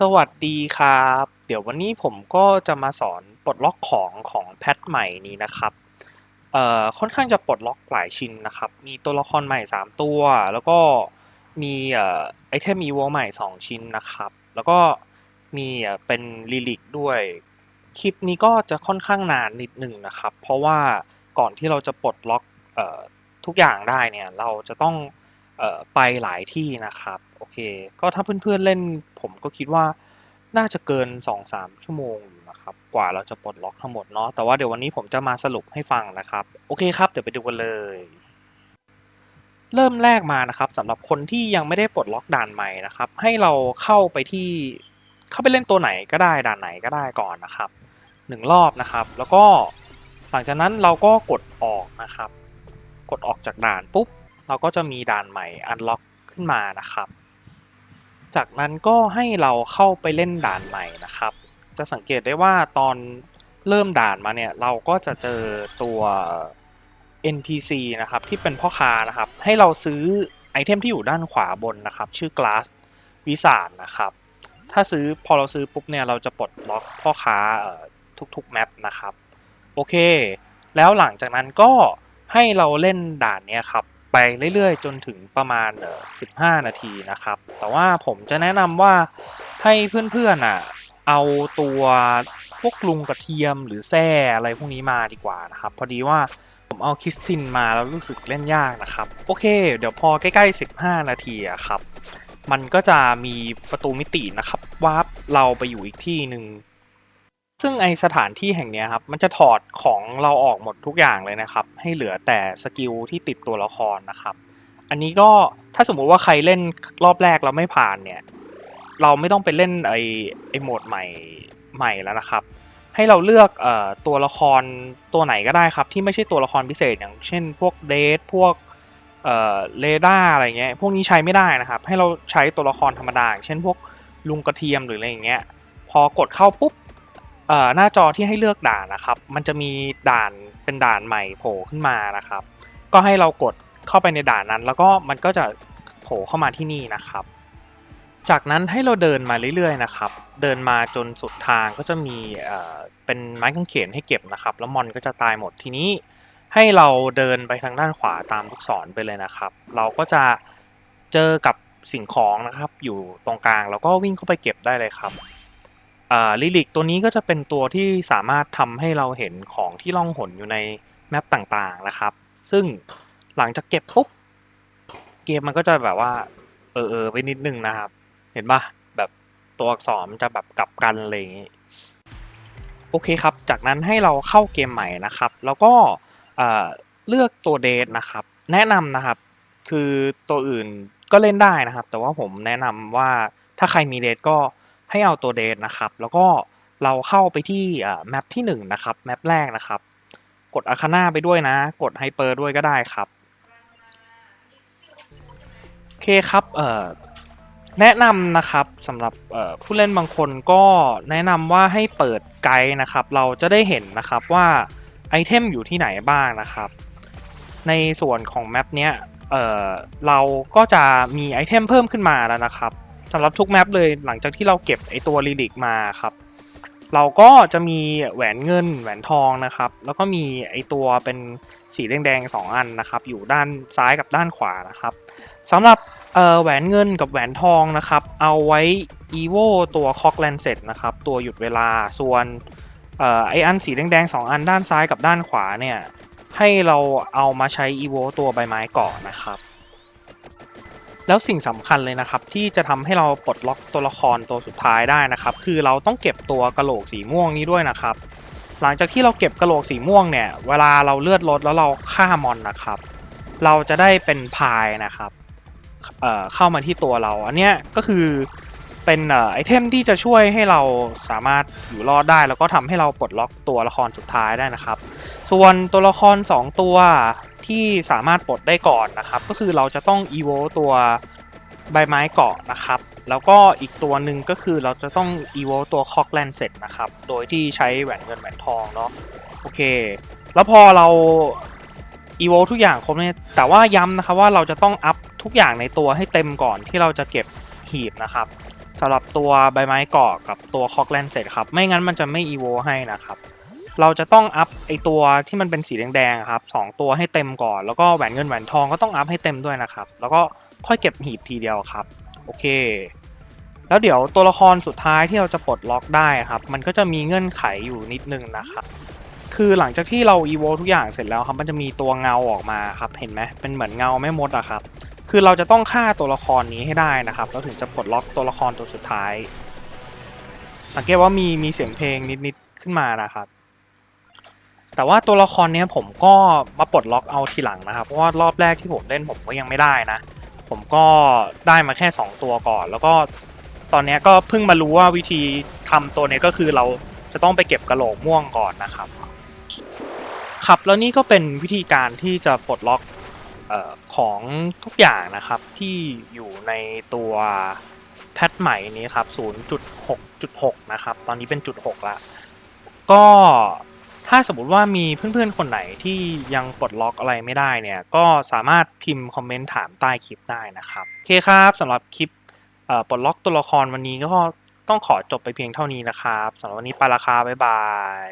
สวัสดีครับ เดี๋ยววันนี้ผมก็จะมาสอนปลดล็อกของของแพทใหม่นี้นะครับเอ่อค่อนข้างจะปลดล็อกหลายชิ้นนะครับ มีตัวละครใหม่ 3 ตัว แล้วก็มีเอ่อไอเทมอีโวใหม่ 2 ชิ้นนะครับ แล้วก็มีเป็นลิลิกด้วย คลิปนี้ก็จะค่อนข้างนานนิดหนึ่งนะครับ เพราะว่าก่อนที่เราจะปลดล็อกเอ่อทุกอย่างได้เนี่ยเราจะต้องเอ่อไปหลายที่นะครับ โอเค ก็ถ้าเพื่อนๆเล่นผมก็คิดว่าน่าจะเกิน 2-3 ชั่วโมงอยู่นะครับ กว่าเราจะปลดล็อกทั้งหมดเนาะ แต่ว่าเดี๋ยววันนี้ผมจะมาสรุปให้ฟังนะครับ โอเคครับ เดี๋ยวไปดูกันเลย เริ่มแรกมานะครับสำหรับคนที่ยังไม่ได้ปลดล็อกด่านใหม่นะครับ ให้เราเข้าไปที่ เข้าไปเล่นตัวไหนก็ได้ด่านไหนก็ได้ก่อนนะครับหนึ่งรอบนะครับ แล้วก็หลังจากนั้นเราก็กดออกนะครับ กดออกจากด่านปุ๊บ เราก็จะมีด่านใหม่อันล็อกขึ้นมานะครับ จากนั้นก็ให้เราเข้าไปเล่นด่านใหม่นะครับ จะสังเกตได้ว่าตอนเริ่มด่านมาเนี่ยเราก็จะเจอตัว NPC นะครับที่เป็นพ่อค้านะครับ ให้เราซื้อไอเทมที่อยู่ด้านขวาบนนะครับ ชื่อ Glass วิสานนะครับ ถ้าซื้อพอเราซื้อปุ๊บเนี่ยเราจะปลดล็อกพ่อค้าทุกๆแมปนะครับ โอเค แล้วหลังจากนั้นก็ให้เราเล่นด่านเนี้ยครับ ไปเรื่อยๆ จนถึงประมาณ 15 นาทีนะครับ แต่ว่าผมจะแนะนำว่าให้เพื่อนๆอะเอาตัวพวกลุงกระเทียมหรือแส้อะไรพวกนี้มาดีกว่านะครับพอดีว่าผมเอาคิสตินมาแล้วรู้สึกเล่นยากนะครับ โอเค เดี๋ยวพอใกล้ๆ 15 นาทีอะครับ มันก็จะมีประตูมิตินะครับวาร์ปเราไปอยู่อีกที่หนึ่ง ซึ่งไอสถานที่แห่งนี้ครับมันจะถอดของเราออกหมดทุกอย่างเลยนะครับ ให้เหลือแต่สกิลที่ติดตัวละครนะครับ อันนี้ก็ถ้าสมมุติว่าใครเล่นรอบแรกเราไม่ผ่านเนี่ย เราไม่ต้องไปเล่นไอไอโหมดใหม่ใหม่แล้วนะครับ ให้เราเลือกเอ่อตัวละครตัวไหนก็ได้ครับ ที่ไม่ใช่ตัวละครพิเศษอย่างเช่น พวกเดทพวกเอ่อเรดาร์อะไรเงี้ยพวกนี้ใช้ไม่ได้นะครับ ให้เราใช้ตัวละครธรรมดาอย่างเช่นพวกลุงกระเทียมหรืออะไรอย่างเงี้ยพอกดเข้าปุ๊บ หน้าจอที่ให้เลือกด่านนะครับ มันจะมีด่านเป็นด่านใหม่โผล่ขึ้นมานะครับ ก็ให้เรากดเข้าไปในด่านนั้น แล้วก็มันก็จะโผล่เข้ามาที่นี่นะครับ จากนั้นให้เราเดินมาเรื่อยๆนะครับ เดินมาจนสุดทางก็จะมีเป็นไม้กางเขนให้เก็บนะครับ แล้วมอนก็จะตายหมดทีนี้ ให้เราเดินไปทางด้านขวาตามลูกศรไปเลยนะครับ เราก็จะเจอกับสิ่งของนะครับ อยู่ตรงกลางแล้วก็วิ่งเข้าไปเก็บได้เลยครับ อ่าลิลิกตัวนี้ก็จะเป็นตัวที่สามารถทำให้เราเห็นของที่ล่องหนอยู่ในแมปต่างๆนะครับ ซึ่งหลังจากเก็บปุ๊บเกมมันก็จะแบบว่า เออเออไปนิดนึงนะครับ เห็นปะแบบตัวอักษรมันจะแบบกลับกันอะไรอย่างงี้โอเคครับ จากนั้นให้เราเข้าเกมใหม่นะครับ แล้วก็เอ่อเลือกตัวเดทนะครับ แนะนำนะครับ คือตัวอื่นก็เล่นได้นะครับ แต่ว่าผมแนะนำว่าถ้าใครมีเดทก็ ให้เอาตัวเดทนะครับ แล้วก็เราเข้าไปที่แมปที่1นะครับแมปแรกนะครับ กดอาคาน่าไปด้วยนะ กดไฮเปอร์ด้วยก็ได้ครับโอเคครับเอ่อแนะนำนะครับสำหรับผู้เล่นบางคนก็แนะนำว่าให้เปิดไกด์นะครับ เราจะได้เห็นนะครับว่าไอเทมอยู่ที่ไหนบ้างนะครับ ในส่วนของแมปเนี้ยเอ่อเราก็จะมีไอเทมเพิ่มขึ้นมาแล้วนะครับ สำหรับทุกแมปเลยหลังจากที่เราเก็บไอตัวลิลิกมาครับ เราก็จะมีแหวนเงินแหวนทองนะครับ แล้วก็มีไอตัวเป็นสีแดงๆสองอันนะครับ อยู่ด้านซ้ายกับด้านขวานะครับสำหรับแหวนเงินกับแหวนทองนะครับ เอาไว้ EVO ตัว c o c k l a n c e t นะครับ ตัวหยุดเวลาส่วนออไออันสีแดงๆ2อันด้านซ้ายกับด้านขวาเนี่ยให้เราเอามาใช้ EVO ตัวใบไม้เกาะนะครับ แล้วสิ่งสำคัญเลยนะครับ ที่จะทำให้เราปลดล็อกตัวละครตัวสุดท้ายได้นะครับ คือเราต้องเก็บตัวกระโหลกสีม่วงนี้ด้วยนะครับ หลังจากที่เราเก็บกระโหลกสีม่วงเนี่ย เวลาเราเลือดลดแล้วเราฆ่ามอนนะครับ เราจะได้เป็นพายนะครับเเข้ามาที่ตัวเรา อันเนี้ยก็คือเป็นอไอเทมที่จะช่วยให้เราสามารถอยู่รอดได้ แล้วก็ทำให้เราปลดล็อกตัวละครสุดท้ายได้นะครับ ส่วนตัวละคร 2 ตัว ที่สามารถปลดได้ก่อนนะครับ ก็คือเราจะต้อง EVO ตัวใบไม้เกาะนะครับ แล้วก็อีกตัวหนึ่งก็คือเราจะต้อง EVO ตัว c o c k l a n d เสร็จนะครับ โดยที่ใช้แหวนเงินแหวนทองเนาะโอเค แล้วพอเรา EVO ทุกอย่างครบเนี่ยแต่ว่าย้ำนะครับว่าเราจะต้องอัพทุกอย่างในตัวให้เต็มก่อนที่เราจะเก็บหีบนะครับสำหรับตัวใบไม้เกาะกับตัวคอกแลนเสร็จครับ ไม่งั้นมันจะไม่อีโวให้นะครับ เราจะต้องอัพไอตัวที่มันเป็นสีแดงๆครับสองตัวให้เต็มก่อน แล้วก็แหวนเงินแหวนทองก็ต้องอัพให้เต็มด้วยนะครับ แล้วก็ค่อยเก็บหีบทีเดียวครับ โอเค แล้วเดี๋ยวตัวละครสุดท้ายที่เราจะปลดล็อกได้ครับ มันก็จะมีเงื่อนไขอยู่นิดนึงนะครับคือหลังจากที่เราอีโวทุกอย่างเสร็จแล้วครับมันจะมีตัวเงาออกมาครับเห็นไหมเป็นเหมือนเงาแม่มดอะครับ คือเราจะต้องฆ่าตัวละครนี้ให้ได้นะครับแล้วถึงจะปลดล็อกตัวละครตัวสุดท้าย สังเกตว่ามีมีเสียงเพลงนิดๆขึ้นมานะครับ แต่ว่าตัวละครเนี้ยผมก็มาปลดล็อกเอาทีหลังนะครับ เพราะว่ารอบแรกที่ผมเล่นผมก็ยังไม่ได้นะ ผมก็ได้มาแค่ 2 ตัวก่อน แล้วก็ตอนนี้ก็เพิ่งมารู้ว่าวิธีทำตัวนี้ก็คือเราจะต้องไปเก็บกระโหลกม่วงก่อนนะครับ ครับแล้วนี่ก็เป็นวิธีการที่จะปลดล็อกออของทุกอย่างนะครับที่อยู่ในตัวแพทใหม่นี้ครับ 0.6.6 นะครับ ตอนนี้เป็นจุด6ล้วก็ ถ้าสมมติว่ามีเพื่อนๆ คนไหนที่ยังปลดล็อกอะไรไม่ได้เนี่ย ก็สามารถพิมพ์คอมเมนต์ถามใต้คลิปได้นะครับ โอเคครับสำหรับคลิปปลดล็อกตัวละครวันนี้ก็ต้องขอจบไปเพียงเท่านี้นะครับสำหรับวันนี้ไปละครับบ๊ายบาย